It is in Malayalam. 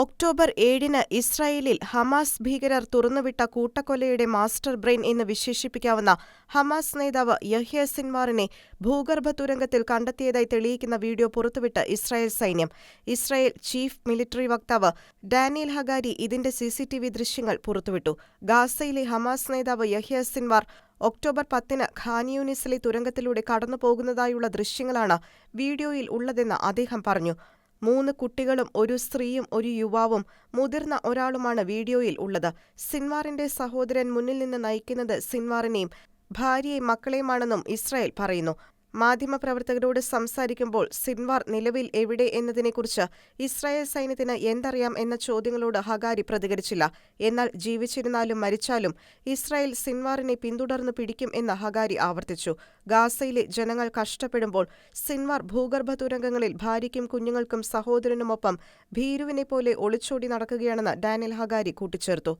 ഒക്ടോബർ ഏഴിന് ഇസ്രായേലിൽ ഹമാസ് ഭീകരർ തുറന്നുവിട്ട കൂട്ടക്കൊലയുടെ മാസ്റ്റർ ബ്രെയിൻ എന്ന് വിശേഷിപ്പിക്കാവുന്ന ഹമാസ് നേതാവ് യഹ്യ സിൻവാറിനെ ഭൂഗർഭ തുരങ്കത്തിൽ കണ്ടെത്തിയതായി തെളിയിക്കുന്ന വീഡിയോ പുറത്തുവിട്ട് ഇസ്രായേൽ സൈന്യം. ഇസ്രായേൽ ചീഫ് മിലിറ്ററി വക്താവ് ഡാനിയൽ ഹഗാരി ഇതിന്റെ സിസിടിവി ദൃശ്യങ്ങൾ പുറത്തുവിട്ടു. ഗാസയിലെ ഹമാസ് നേതാവ് യഹ്യ സിൻവാർ ഒക്ടോബർ പത്തിന് ഖാനിയൂനിസിലെ തുരങ്കത്തിലൂടെ കടന്നുപോകുന്നതായുള്ള ദൃശ്യങ്ങളാണ് വീഡിയോയിൽ ഉള്ളതെന്ന് അദ്ദേഹം പറഞ്ഞു. മൂന്ന് കുട്ടികളും ഒരു സ്ത്രീയും ഒരു യുവാവും മുതിർന്ന ഒരാളുമാണ് വീഡിയോയിൽ ഉള്ളത്. സിൻവാറിന്റെ സഹോദരൻ മുന്നിൽ നിന്ന് നയിക്കുന്നത് സിൻവാറിനെയും ഭാര്യയും മക്കളെയുമാണെന്നും ഇസ്രായേൽ പറയുന്നു. മാധ്യമപ്രവർത്തകരോട് സംസാരിക്കുമ്പോൾ സിൻവാർ നിലവിൽ എവിടെ എന്നതിനെക്കുറിച്ച് ഇസ്രായേൽ സൈന്യത്തിന് എന്തറിയാം എന്ന ചോദ്യങ്ങളോട് ഹഗാരി പ്രതികരിച്ചില്ല. എന്നാൽ ജീവിച്ചിരുന്നാലും മരിച്ചാലും ഇസ്രായേൽ സിൻവാറിനെ പിന്തുടർന്ന് പിടിക്കും എന്ന് ഹഗാരി ആവർത്തിച്ചു. ഗാസയിലെ ജനങ്ങൾ കഷ്ടപ്പെടുമ്പോൾ സിൻവാർ ഭൂഗർഭ തുരങ്കങ്ങളിൽ ഭാര്യയ്ക്കും കുഞ്ഞുങ്ങൾക്കും സഹോദരനുമൊപ്പം ഭീരുവിനെപ്പോലെ ഒളിച്ചോടി നടക്കുകയാണെന്ന് ഡാനിൽ ഹഗാരി കൂട്ടിച്ചേർത്തു.